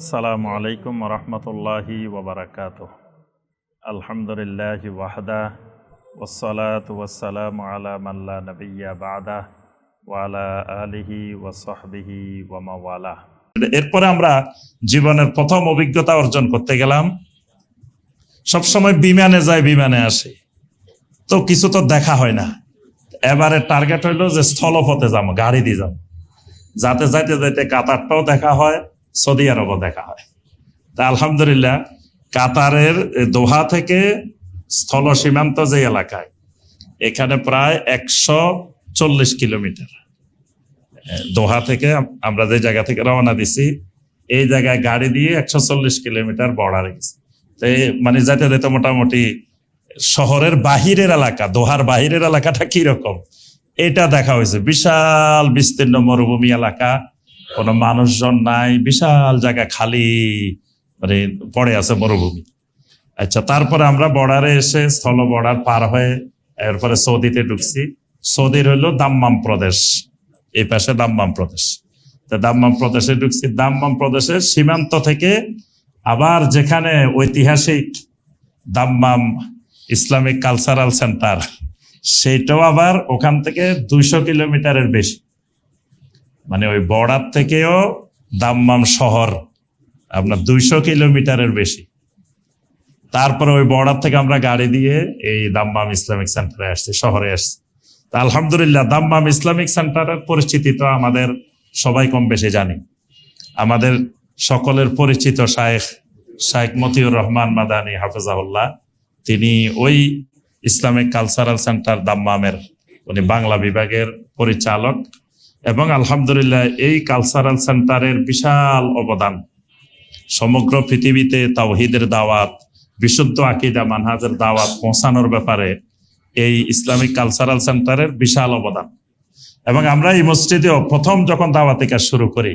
আসসালামু আলাইকুম রহমতুল্লাহি ওবরাকাত আলহামদুলিল্লাহ ওয়াহদা ওসলাত ওয়াসালাম আলা মাল্লা নবিয়া বাদা ওয়ালা আলিহি ওয়াসহবিহি ওয়ামাওয়ালা এরপরে আমরা জীবনের প্রথম অভিজ্ঞতা অর্জন করতে গেলাম। সবসময় বিমানে যায় বিমানে আসে। তো কিছু তো দেখা হয় না। এবারে টার্গেট হইল যে স্থলপথে যাব, গাড়ি দিয়ে যাব। যাতে যাইতে যাইতে কাতারটাও দেখা হয়। সৌদি আরবও দেখা হয়। তা আলহামদুলিল্লাহ, কাতারের দোহা থেকে স্থল সীমান্ত যে এলাকায়, এখানে প্রায় একশো চল্লিশ কিলোমিটার দোহা থেকে আমরা যে জায়গা থেকে রওনা দিছি, এই জায়গায় গাড়ি দিয়ে একশো চল্লিশ কিলোমিটার বর্ডার গেছে। তো মানে যাতে যেতে মোটামুটি শহরের বাহিরের এলাকা, দোহার বাহিরের এলাকাটা কীরকম, এটা দেখা হয়েছে। বিশাল বিস্তীর্ণ মরুভূমি এলাকা কোনো মানুষজন নাই, বিশাল জায়গা খালি মানে পড়ে আছে মরুভূমি। আচ্ছা তারপরে আমরা বর্ডারে এসে স্থল বর্ডার পার হয়ে এরপরে সৌদিতে ঢুকছি। সৌদির হইল দাম্মাম প্রদেশ, এই পাশে দাম্মাম প্রদেশ। তা দাম্মাম প্রদেশে ঢুকছি। দাম্মাম প্রদেশের সীমান্ত থেকে আবার যেখানে ঐতিহাসিক দাম্মাম ইসলামিক কালচারাল সেন্টার সেটাও আবার ওখান থেকে দুইশো কিলোমিটারের বেশি। মানে ওই বর্ডার থেকেও দাম্মাম শহর আপনার দুইশো কিলোমিটারের বেশি। তারপরে ওই বর্ডার থেকে আমরা গাড়ি দিয়ে এই দাম্মাম ইসলামিক সেন্টারে আসছি, শহরে আসছি। তা আলহামদুলিল্লাহ, দাম্মাম ইসলামিক সেন্টারের পরিচিতি তো আমাদের সবাই কম বেশি জানি। আমাদের সকলের পরিচিত শায়েখ শায়েখ মতিউর রহমান মাদানী হাফেজাউল্লাহ তিনি ওই ইসলামিক কালচারাল সেন্টার দাম্মামের, উনি বাংলা বিভাগের পরিচালক। এবং আলহামদুলিল্লাহ এই কালচারাল সেন্টারের বিশাল অবদান। সমগ্র পৃথিবীতে তাওহিদের দাওয়াত, বিশুদ্ধ আকিদা মানহাজের দাওয়াত পৌঁছানোর ব্যাপারে এই ইসলামিক কালচারাল সেন্টারের বিশাল অবদান। এবং আমরা এই মসজিদেও প্রথম যখন দাওয়াতি কাজ শুরু করি,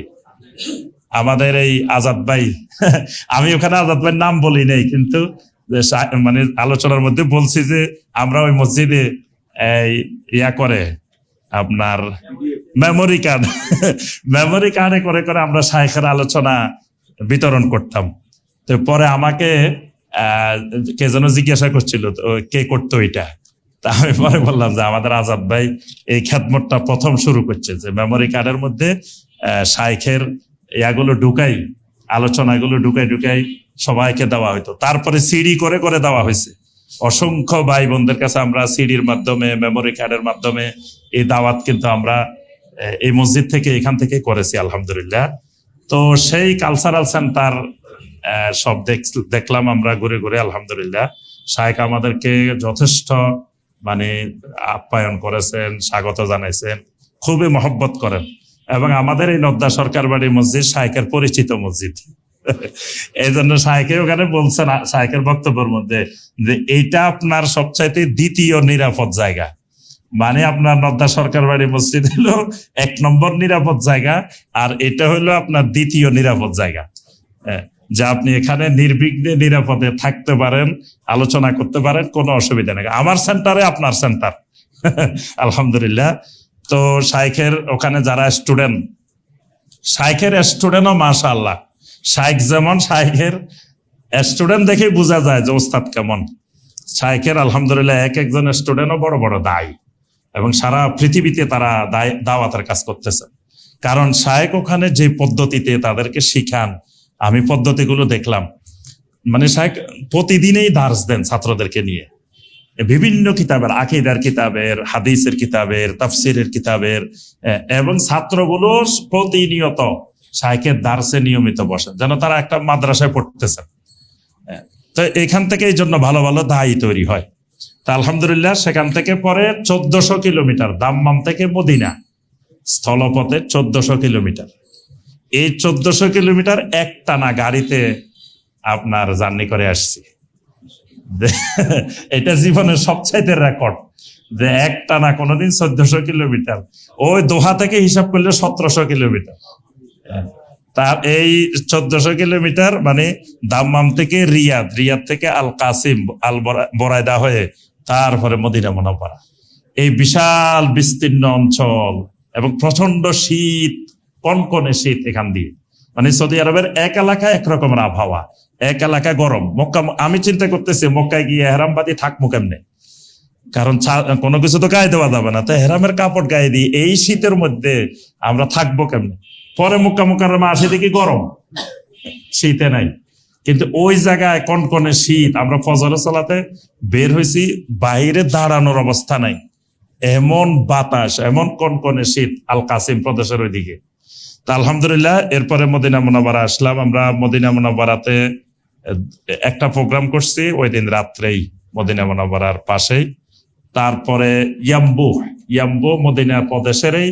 আমাদের এই আজাদ ভাই, আমি ওখানে আজাদ ভাইয়ের নাম বলি নাই, কিন্তু মানে আলোচনার মধ্যে বলছি যে আমরা ওই মসজিদে এই ইয়া করে, আপনার মেমোরি কার্ড মেমোরি কার্ডে করে করে আমরা শায়েখের আলোচনা বিতরণ করতাম। তো পরে আমাকে কে যেন জিজ্ঞাসা করছিল কে করতো এটা? তা আমি পরে বললাম যে আমাদের আজাদ ভাই এই খ্যাতমতটা প্রথম শুরু করছে যে মেমোরি কার্ডের মধ্যে শাইখের ইয়াগুলো ঢুকাই, আলোচনাগুলো ঢুকাই ঢুকাই সবাইকে দেওয়া হইতো। তারপরে সিডি করে করে দেওয়া হয়েছে অসংখ্য ভাই বোনদের কাছে আমরা সিডির মাধ্যমে মেমোরি কার্ডের মাধ্যমে এই দাওয়াত কিন্তু আমরা এই মসজিদ থেকে এখান থেকে করেছি, আলহামদুলিল্লাহ। তো সেই কালচারাল সেন্টার সব দেখ- দেখলাম আমরা ঘুরে ঘুরে, আলহামদুলিল্লাহ। শাহেক আমাদেরকে যথেষ্ট মানে আপ্যায়ন করেছেন, স্বাগত জানাইছেন, খুবই মহব্বত করেন। এবং আমাদের এই নদ্দা সরকার বাড়ি মসজিদ শাহেকের পরিচিত মসজিদ। এই জন্য শাহেকে ওখানে বলছেন শাহেকের বক্তব্যের মধ্যে যে এইটা আপনার সবচাইতে দ্বিতীয় নিরাপদ জায়গা। মানে আপনার নদ্দা সরকার বাড়ি মসজিদ হলো এক নম্বর নিরাপদ জায়গা, আর এটা হলো আপনার দ্বিতীয় নিরাপদ জায়গা। যে আপনি এখানে নির্বিঘ্নে নিরাপদে থাকতে পারেন, আলোচনা করতে পারেন, কোনো অসুবিধা নেই। আমার সেন্টারে আপনার সেন্টার। আলহামদুলিল্লাহ। তো শাইখের ওখানে যারা স্টুডেন্ট, শাইখের স্টুডেন্টও মাশা আল্লাহ শাইখ যেমন শাইখের স্টুডেন্ট দেখেই বোঝা যায় যে ওস্তাদ কেমন। শাইখের আলহামদুলিল্লাহ এক একজন স্টুডেন্টও বড় বড় দায়। এবং সারা পৃথিবীতে তারা দাওয়াতের কাজ করতেছে। কারণ শায়েক ওখানে যে পদ্ধতিতে তাদেরকে শিখান, আমি পদ্ধতিগুলো দেখলাম। মানে শায়েক প্রতিদিনেই দার্স দেন ছাত্রদেরকে নিয়ে। বিভিন্ন কিতাবের, আকিদার কিতাবের, হাদিসের কিতাবের, তাফসিরের কিতাবের এবং ছাত্রগুলো প্রতিনিয়ত শায়েকের দার্সে নিয়মিত বসেন, যেন তারা একটা মাদ্রাসায় পড়তেছেন। তো এখান থেকে এই জন্য ভালো ভালো দায়ী তৈরি হয়। তা আলহামদুলিল্লাহ সেখান থেকে পরে চোদ্দশো কিলোমিটার, দাম্মাম থেকে মদিনা, স্থলপথে চোদ্দশো কিলোমিটার। এই চোদ্দশো কিলোমিটার একটানা গাড়িতে আপনার জার্নি করে আসছি। এটা জীবনের সবচাইতে রেকর্ড যে একটানা কোনোদিন চোদ্দশো কিলোমিটার, ওই দোহা থেকে হিসাব করলে সতেরোশো কিলোমিটার। তার এই চোদ্দশো কিলোমিটার মানে দাম্মাম থেকে রিয়াদ রিয়াদ থেকে আল কাসিম আল বরা- বরাইদা হয়ে তারপরে মদিনা মনোপাড়া এই বিশাল, বিস্তীর্ণ অঞ্চল এবং প্রচণ্ড শীত, কনকনে শীত এখান দিয়ে। মানে সৌদি আরবের এক এলাকায় একরকমের আবহাওয়া, এক এলাকা গরম। মক্কা, আমি চিন্তা করতেছি, মক্কায় গিয়ে হেরামবাদী থাকব কেমনে? কারণ কোনো কিছু তো গায়ে দেওয়া যাবে না। তো হেরামের কাপড় গায়ে দিয়ে এই শীতের মধ্যে আমরা থাকব কেমনে? পরে মুক্কা মুক্কার আসে দেখি গরম। শীতে নাই। কিন্তু ওই জায়গায় কনকনে শীত, আমরা ফজরে চলাতে বের হয়েছি বাইরে দাঁড়ানোর অবস্থা নাই। এমন বাতাস, এমন কনকনে শীত আল কাসিম প্রদেশের ওইদিকে। তা আলহামদুলিল্লাহ, এরপরে মদিনা মোনাবারা আসলাম। আমরা মদিনা মোনাবারাতে একটা প্রোগ্রাম করছি, ওই দিন রাত্রেই মদিনা মোনাবারার পাশেই। তারপরে ইয়াম্বু ইয়াম্বু মদিনা প্রদেশেরই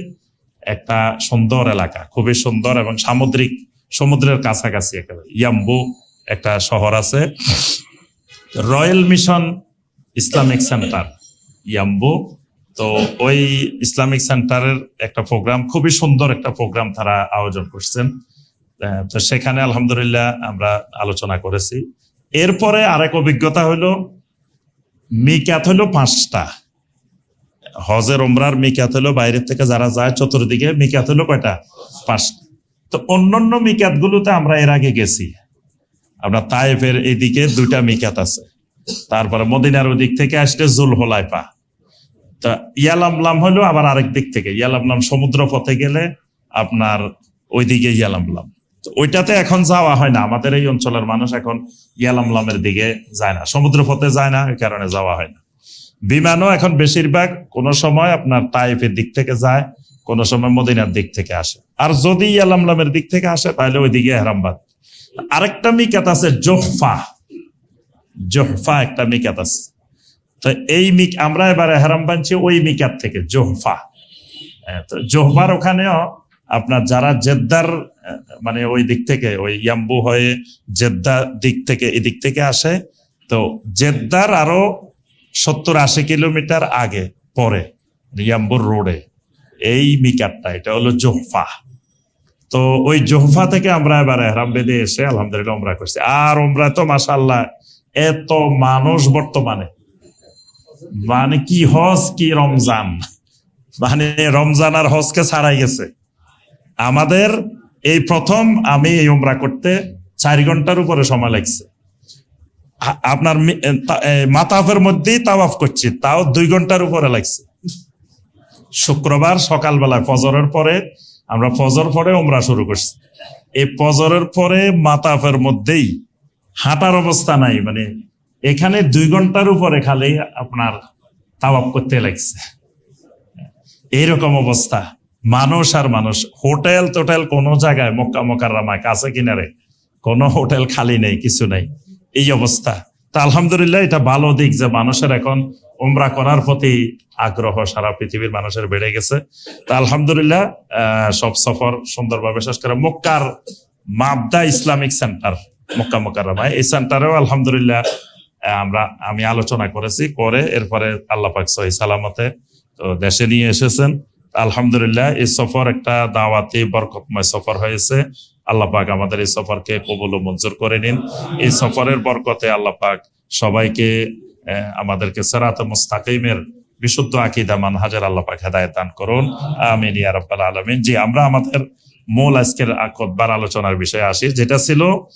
একটা সুন্দর এলাকা, খুবই সুন্দর এবং সামুদ্রিক, সমুদ্রের কাছাকাছি একেবারে। ইয়াম্বু একটা শহর আছে। Royal mission Islamic centre, Yanbu. তো ওই ইসলামিক সেন্টারের একটা প্রোগ্রাম, খুবই সুন্দর একটা প্রোগ্রাম তারা আয়োজন করছেন। তো সেখানে আলহামদুলিল্লাহ আমরা আলোচনা করেছি। এরপরে আরেক অভিজ্ঞতা হলো, মিকাত হলো পাঁচটা। হজের ওমরার মিকাত হলো বাইরের থেকে যারা যায় চতুর্দিকে, মিকাত হলো কয়টা? পাঁচটা। তো অন্যান্য মিকাত গুলোতে আমরা এর আগে গেছি। আমরা তাইফের এইদিকে দুইটা মিকাত আছে। তারপরে মদিনার ওই দিক থেকে আসলে জুল হোলাইফা তা ইয়ালামলাম হলো আবার আরেক দিক থেকে। ইয়ালামলাম সমুদ্র পথে গেলে আপনার ওইদিকে ইয়ালামলাম। ওইটাতে এখন যাওয়া হয় না। আমাদের এই অঞ্চলের মানুষ এখন ইয়ালামলামের দিকে যায় না। সমুদ্র পথে যায় না, এই কারণে যাওয়া হয় না। বিমানও এখন বেশিরভাগ কোন সময় আপনার তাইফের দিক থেকে যায়, কোন সময় মদিনার দিক থেকে আসে। আর যদি ইয়ালামলামের দিক থেকে আসে, তাহলে ওইদিকে হেরামবাদ আরেকটা মিকাত আছে জোহফা। জোহফা একটা মিকাত আছে। তো এই মিক আমরা এবারে হেরাম বানছি ওই মিকাত থেকে, জোহফা। তো জোহফার ওখানেও আপনার যারা জেদ্দার মানে ওই দিক থেকে, ওই ইয়াম্বু হয়ে জেদ্দা দিক থেকে, এদিক থেকে আসে, তো জেদ্দার আরও সত্তর আশি কিলোমিটার আগে পরে, ইয়াম্বুর রোডে। এই মিকাতটা, এটা হলো জোহফা। তো ওই জোহফা থেকে আমরা এবার এহরাম বেঁধে এসে, আলহামদুলিল্লাহ ওমরা করছি। আর ওমরা তো মাসাল্লাহ এত মানুষ বর্তমানে। মানে কি হজ, কি রমজান। মানে রমজান আর হজকে ছাড়াই গেছে। আমাদের এই প্রথম আমি এই ওমরা করতে চার ঘণ্টার উপরে সময় লাগছে। আপনার মাতাফের মধ্যেই তাওয়াফ করছি, তাও দুই ঘণ্টার উপরে লাগছে। শুক্রবার সকালবেলায়, ফজরের পরে আমরা ফজর পরে উমরা শুরু করছি। এই ফজরের পরে মাতাফের মধ্যেই হাঁটার অবস্থা নাই মানে এখানে দুই ঘণ্টার উপরে খালি আপনার তাওয়াপ করতে লাগছে। এইরকম অবস্থা। মানুষ আর মানুষ, হোটেল টোটেল কোনো জায়গায় মক্কা মকাররামায় কাছে কিনারে কোনো হোটেল খালি নেই, কিছু নেই। এই অবস্থা। তা আলহামদুলিল্লাহ এটা ভালো দিক যে মানুষের এখন উমরা করার প্রতি আগ্রহ সারা পৃথিবীর মানুষের বেড়ে গেছে। তা আলহামদুলিল্লাহ সব সফর সুন্দরভাবে শেষ করে মক্কার মাবদা ইসলামিক সেন্টার, মক্কা মোকাররমায় এই সেন্টারেও আলহামদুলিল্লাহ আমরা, আমি আলোচনা করেছি, করে এরপরে আল্লাহ পাক সহি সালামতে, তো দেশে নিয়ে এসেছেন। আলহামদুলিল্লাহ, এই সফর একটা দাওয়াতি, বরকতময় সফর হয়েছে। আল্লাহ পাক আমাদের এই সফরকে কবল মঞ্জুর করে নিন। এই সফরের বরকতে আল্লাহ পাক সবাইকে আমাদেরকে সেরাত মুস্তাকিমের বিশুদ্ধ আকিদা মানহাজের আল্লাহ পাক হেদায়ত দান করুন। আমিন ইয়া আলমিন। জি, আমরা আমাদের মূল আজকের খোদবার আলোচনার বিষয়ে আসি, যেটা ছিল